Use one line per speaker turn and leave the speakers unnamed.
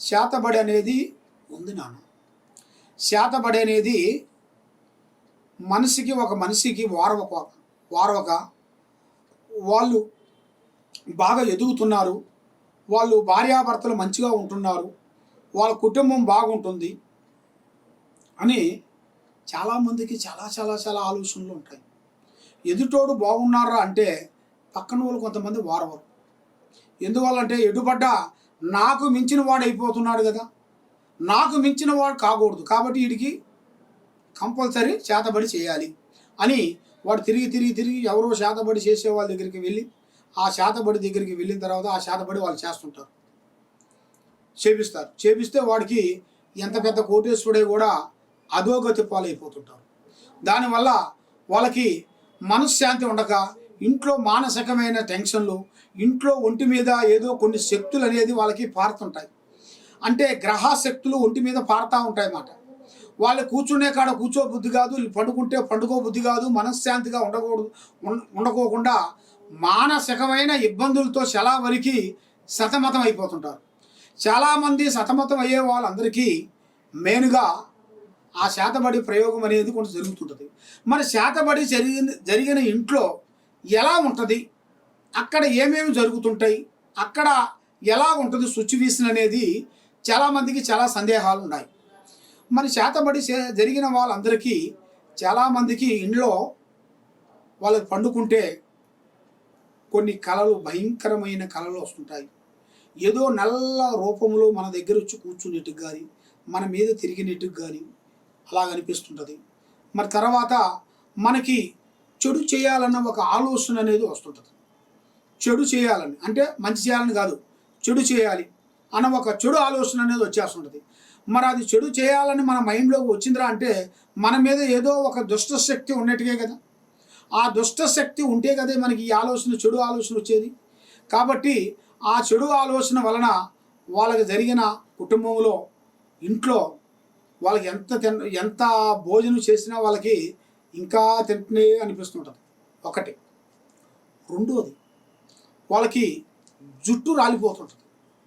శాతబడి అనేది ఉంది నాన్న. శాతబడి అనేది మనిషికి ఒక మనిషికి వారవక వారవక వాళ్ళు బాగా ఎదుగుతున్నారు వాళ్ళు భార్యాభర్తలు మంచిగా ఉంటున్నారు వాళ్ళ కుటుంబం బాగుంటుంది అని చాలామందికి చాలా చాలా చాలా ఆలోచనలు ఉంటాయి. ఎదుటోడు బాగున్నారా అంటే పక్కన వాళ్ళు కొంతమంది వారవరు. ఎందువల్లంటే ఎడుపడ్డ నాకు మించిన వాడు అయిపోతున్నాడు కదా. నాకు మించిన వాడు కాకూడదు. కాబట్టి వీడికి కంపల్సరీ చేతబడి చేయాలి అని వాడు తిరిగి తిరిగి తిరిగి ఎవరో చేతబడి చేసే వాళ్ళ దగ్గరికి వెళ్ళి ఆ చేతబడి దగ్గరికి వెళ్ళిన తర్వాత ఆ చేతబడి వాళ్ళు చేస్తుంటారు. చేపిస్తారు. చేపిస్తే వాడికి ఎంత పెద్ద కోటేశ్వరుడే కూడా అధోగతి పాలైపోతుంటారు దానివల్ల వాళ్ళకి మనశ్శాంతి ఉండక ఇంట్లో మానసికమైన టెన్షన్లు ఇంట్లో ఒంటి మీద ఏదో కొన్ని శక్తులు అనేది వాళ్ళకి పారుతుంటాయి. అంటే గ్రహ శక్తులు ఒంటి మీద పారుతూ ఉంటాయి అన్నమాట వాళ్ళు కూర్చునే కాడ కూర్చో బుద్ధి కాదు వీళ్ళు పండుకుంటే పండుకో బుద్ధి కాదు మనశ్శాంతిగా ఉండకూడదు ఉండకోకుండా మానసికమైన ఇబ్బందులతో చాలా వరకు సతమతం అయిపోతుంటారు. చాలామంది సతమతం అయ్యే వాళ్ళందరికీ మెయిన్గా ఆ శాతబడి ప్రయోగం అనేది కొంచెం జరుగుతుంటుంది. మరి శాతబడి జరిగిన జరిగిన ఇంట్లో ఎలా ఉంటుంది? అక్కడ ఏమేమి జరుగుతుంటాయి? అక్కడ ఎలా ఉంటుంది సిచ్యువేషన్ అనేది చాలామందికి చాలా సందేహాలు ఉన్నాయి. మరి శాతబడి జరిగిన వాళ్ళందరికీ చాలామందికి ఇంట్లో వాళ్ళకి పండుకుంటే కొన్ని కళలు భయంకరమైన కళలు వస్తుంటాయి. ఏదో నల్ల రూపంలో మన దగ్గర వచ్చి కూర్చునేట్టుకు కానీ మన మీద తిరిగినట్టుకు కానీ అలా అనిపిస్తుంటుంది మరి తర్వాత మనకి చెడు చేయాలన్న ఒక ఆలోచన అనేది వస్తుంటుంది. చెడు చేయాలని అంటే మంచి చేయాలని కాదు చెడు చేయాలి అన్న ఒక చెడు ఆలోచన అనేది వచ్చేస్తుంటుంది. మరి అది చెడు చేయాలని మన మైండ్లోకి వచ్చిందిరా అంటే మన మీద ఏదో ఒక దుష్ట శక్తి ఉన్నట్టుగే కదా. ఆ దుష్ట శక్తి ఉంటే కదే మనకి ఈ ఆలోచన చెడు ఆలోచన వచ్చేది. కాబట్టి ఆ చెడు ఆలోచన వలన వాళ్ళకి జరిగిన కుటుంబంలో ఇంట్లో వాళ్ళకి ఎంత తిన ఎంత భోజనం చేసినా వాళ్ళకి ఇంకా తింటనే అనిపిస్తుంటుంది. ఒకటి. రెండోది వాళ్ళకి జుట్టు రాలిపోతుంటుంది.